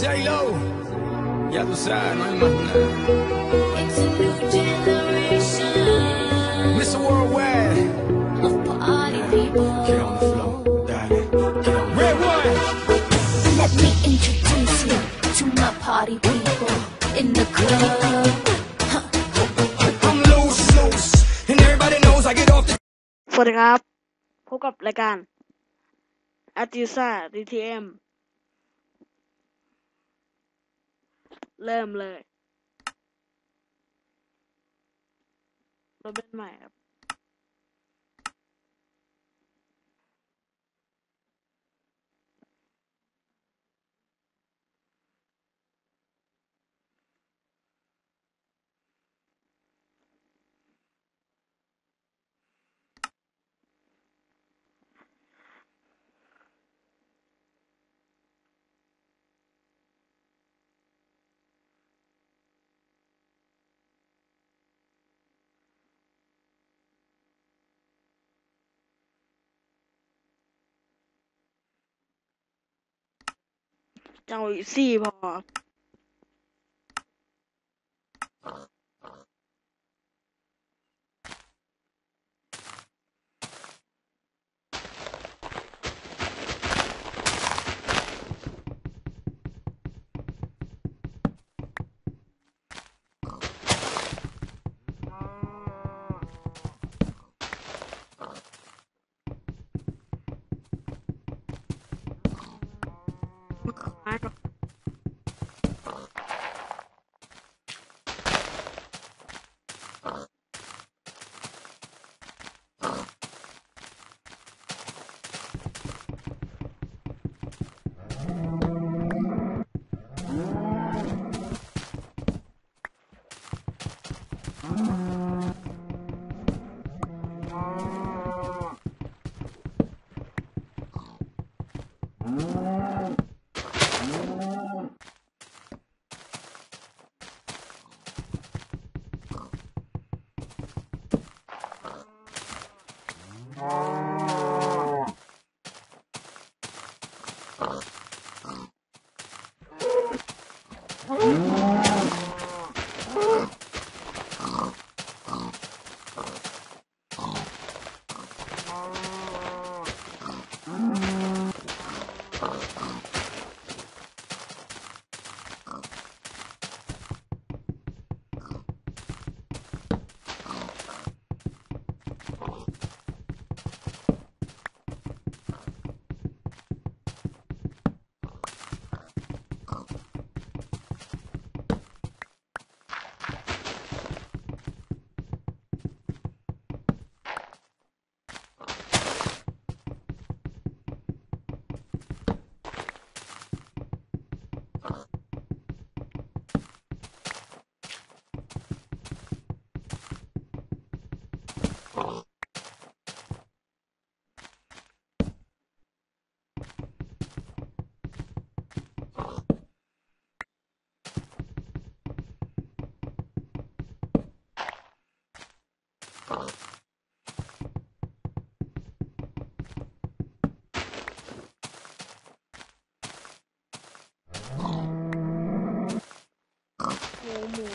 J-Lo, ya tú sabes, no hay más nada. It's a new generation Mr. Worldwide, of party people. get on the floor, dale, get on. Red one, Let me introduce you to my party people in the club. I'm loose, loose, and everybody knows I get off the สวัสดีครับ พบกับรายการ a t i s a DTM เริ่มเลยรถเบนใหม่ครับ จังหว หมู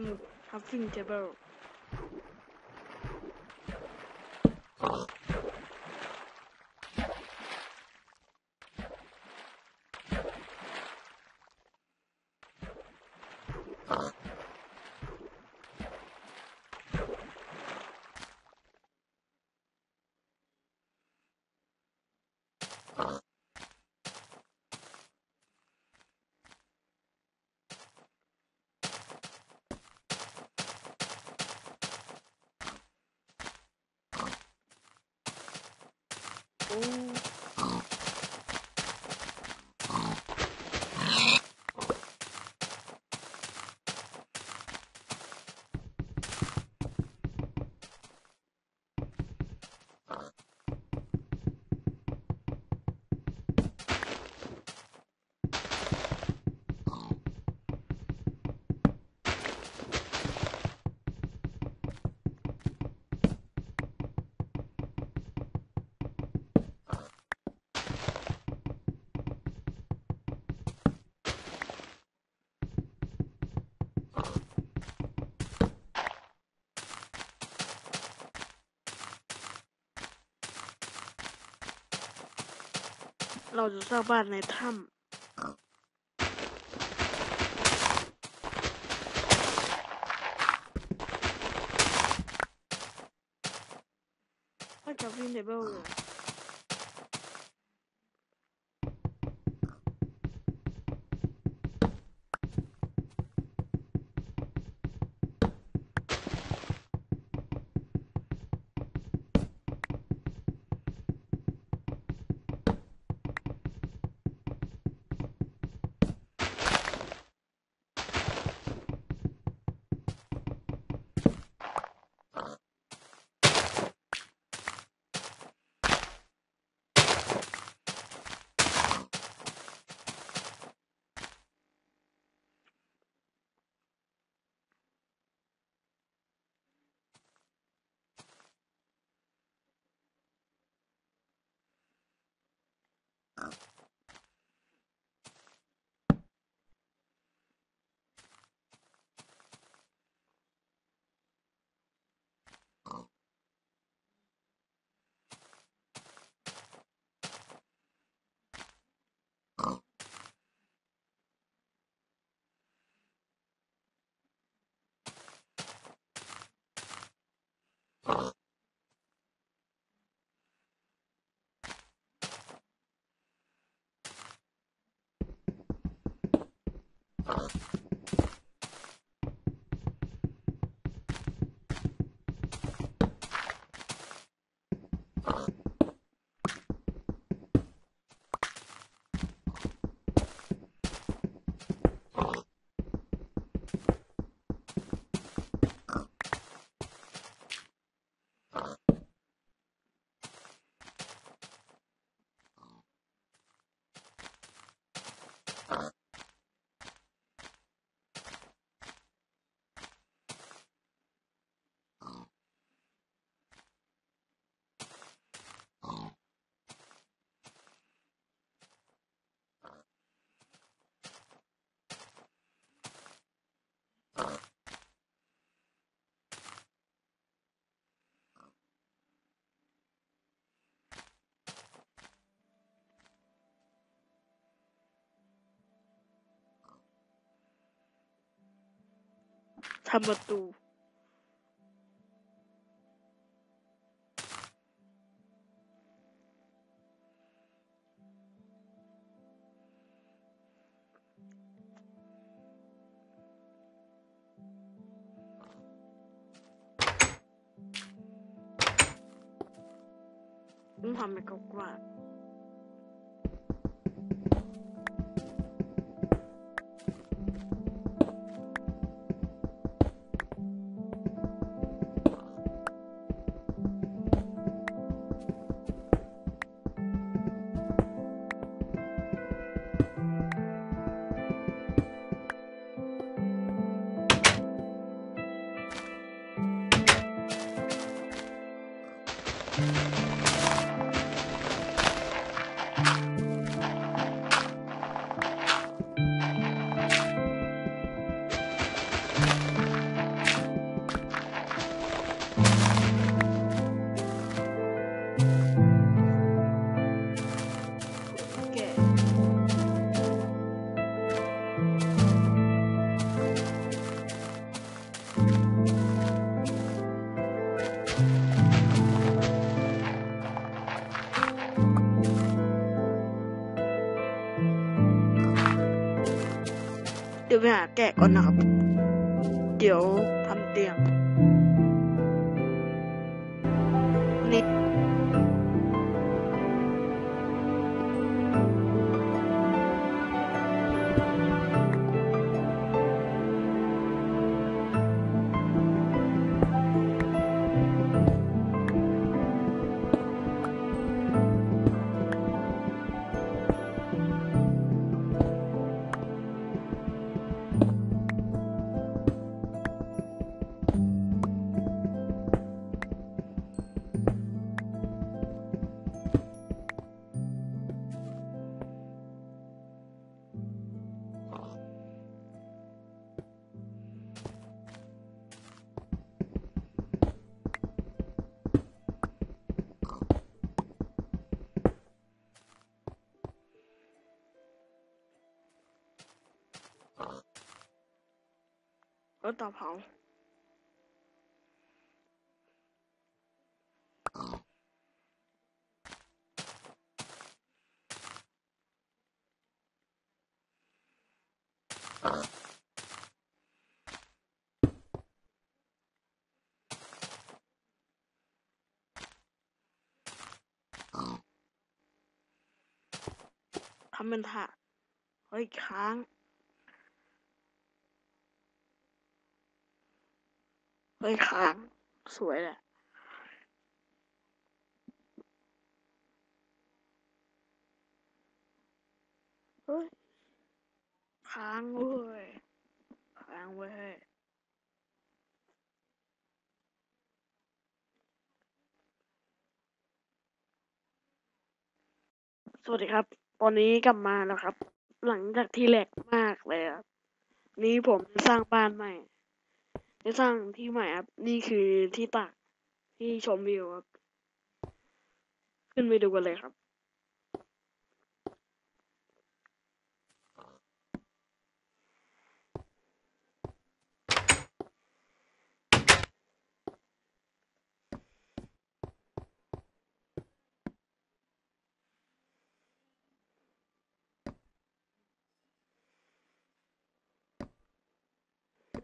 หมูทำ ทำฟิง เราจะสร้างบ้านในถ้ำก็จะวิ่งในเบลเลย ทำประตู ต้องทำให้เขากวาด เดี๋ยวไปหาแกะก่อนนะครับ เดี๋ยว รถต่าเผาทำเป็นถาดเฮ้ยค้าง ฮ้ยค้างสวยแหละเฮ้ยค้างเว้ยค้างเว้ยสวัสดีครับ ตอนนี้กลับมาแล้วครับ หลังจากที่แหลกมากเลยครับ นี่ผมสร้างบ้านใหม่ ได้สร้างที่ใหม่ครับ นี่คือที่ตากที่ชมวิวครับ ขึ้นไปดูกันเลยครับ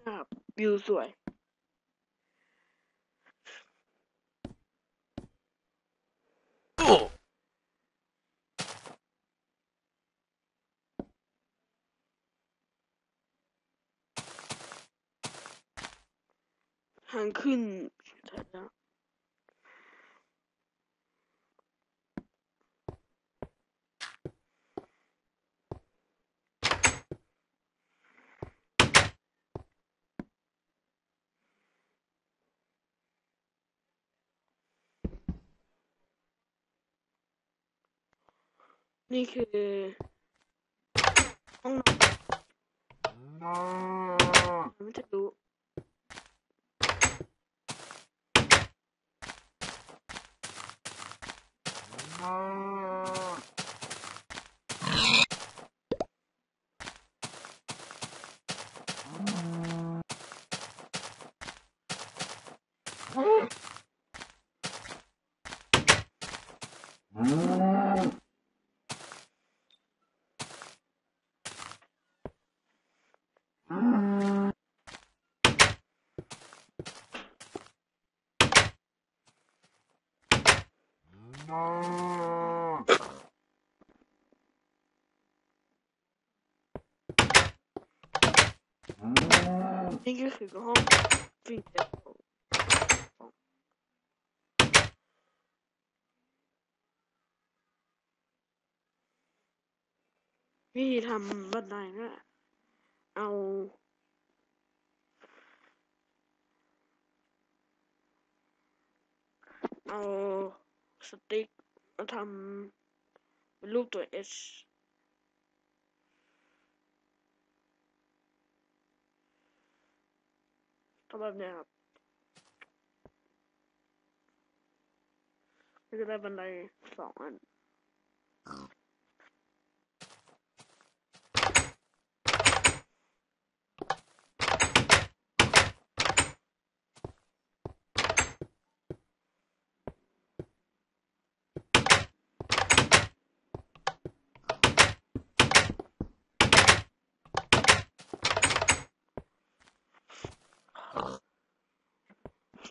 นะครับวิวสวย ทางขึ้นนะ นี่คือ ห้องนอนไม่จะรู้ องฟิงเกอร์วิธีทำบันไดก็เอาเอาสติ๊กมาทำเป็นรูปตัว H ทำแบบเนี้ย ครับก็จะไ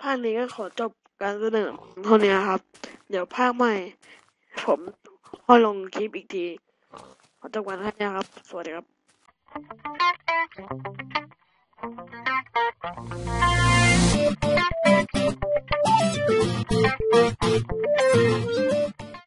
ภาคนี้ก็ขอจบการเสนอเท่านี้ครับ เดี๋ยวภาคใหม่ ผมค่อยลงคลิปอีกทีขอจบกันแค่นี้ครับ สวัสดีครับ